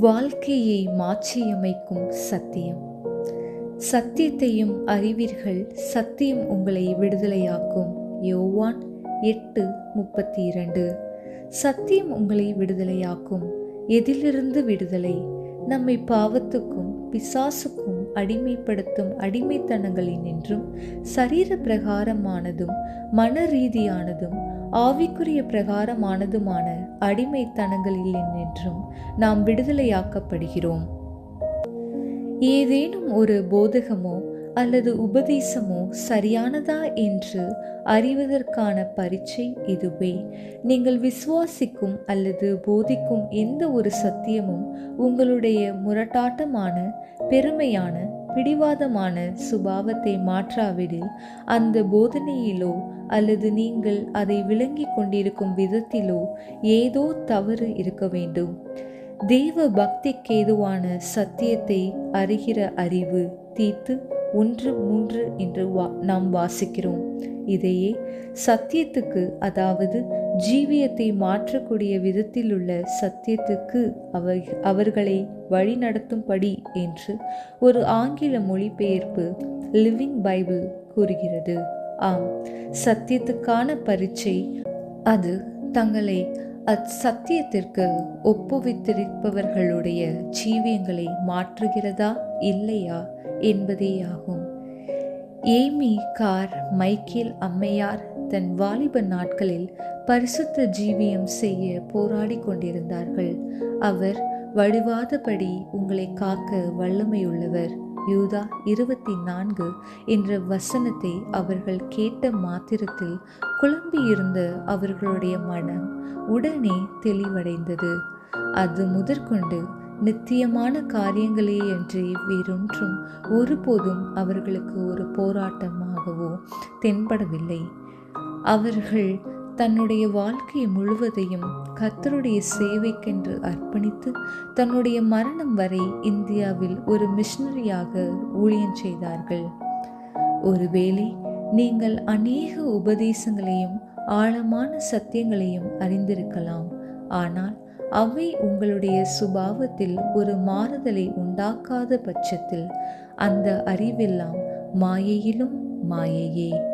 வாழ்க்கையை மாற்றியமைக்கும் சத்தியம். சத்தியத்தையும் அறிவீர்கள் சத்தியம் உங்களை விடுதலையாக்கும். யோவான் எட்டு முப்பத்தி இரண்டு சத்தியம் உங்களை விடுதலையாக்கும். எதிலிருந்து விடுதலை? நம்மை பாவத்துக்கும் பிசாசுக்கும் அடிமைப்படுத்தும் அடிமைத்தனங்களினின்றும் சரீர பிரகாரமானதும் மன ரீதியானதும் ஆவிக்குரிய பிரகாரமானதுமான அடிமைத்தனங்களில் நின்றும் நாம் விடுதலையாக்கப்படுகிறோம். ஏதேனும் ஒரு போதகமோ அல்லது உபதேசமோ சரியானதா என்று அறிவதற்கான பரீட்சை இதுவே. நீங்கள் விசுவாசிக்கும் அல்லது போதிக்கும் எந்த ஒரு சத்தியமும் உங்களுடைய முரட்டாட்டமான பெருமையான பிடிவாதமான சுபாவத்தை மாற்றாவிடில் அந்த போதனையிலோ அல்லது நீங்கள் அதை விளங்கிக் கொண்டிருக்கும் விதத்திலோ ஏதோ தவறு இருக்க வேண்டும். தேவ பக்திக்கேதுவான சத்தியத்தை அறிகிற அறிவு தீத்து ஒன்று மூன்று என்று வா நாம் வாசிக்கிறோம். இதையே சத்தியத்துக்கு அதாவது ஜீவியத்தை மாற்றக்கூடிய விதத்தில் உள்ள சத்தியத்துக்கு அவர் அவர்களை வழிநடத்தும்படி என்று ஒரு ஆங்கில மொழிபெயர்ப்பு லிவிங் பைபிள் கூறுகிறது. ஆம் சத்தியத்துக்கான பரீட்சை அது தங்களை அச்சத்தியத்திற்கு ஒப்புவித்திருப்பவர்களுடைய ஜீவியங்களை மாற்றுகிறதா? இல்லையா என்பதேயாகும். ஏமி கார் மைக்கேல் அம்மையார் தன் வாலிப நாட்களில் பரிசுத்த ஜீவியம் செய்ய போராடி கொண்டிருந்தார்கள். அவர் வழுவாதபடி உங்களை காக்க வல்லமையுள்ளவர். யூதா இருபத்தி நான்கு என்ற வசனத்தை அவர்கள் கேட்ட மாத்திரத்தில் குழம்பியிருந்த அவர்களுடைய மனம் உடனே தெளிவடைந்தது. அது முதற்கொண்டு நித்தியமான காரியங்களே என்று வேறொன்றும் ஒருபோதும் அவர்களுக்கு ஒரு போராட்டமாகவோ தென்படவில்லை. அவர்கள் தன்னுடைய வாழ்க்கை முழுவதையும் கத்தருடைய சேவைக்கென்று அர்ப்பணித்து தன்னுடைய மரணம் வரை இந்தியாவில் ஒரு மிஷனரியாக ஊழியம் செய்தார்கள். ஒருவேளை நீங்கள் அநேக உபதேசங்களையும் ஆழமான சத்தியங்களையும் அறிந்திருக்கலாம். ஆனால் அவை உங்களுடைய சுபாவத்தில் ஒரு மாறுதலை உண்டாக்காத பட்சத்தில் அந்த அறிவெல்லாம் மாயையிலும் மாயையே.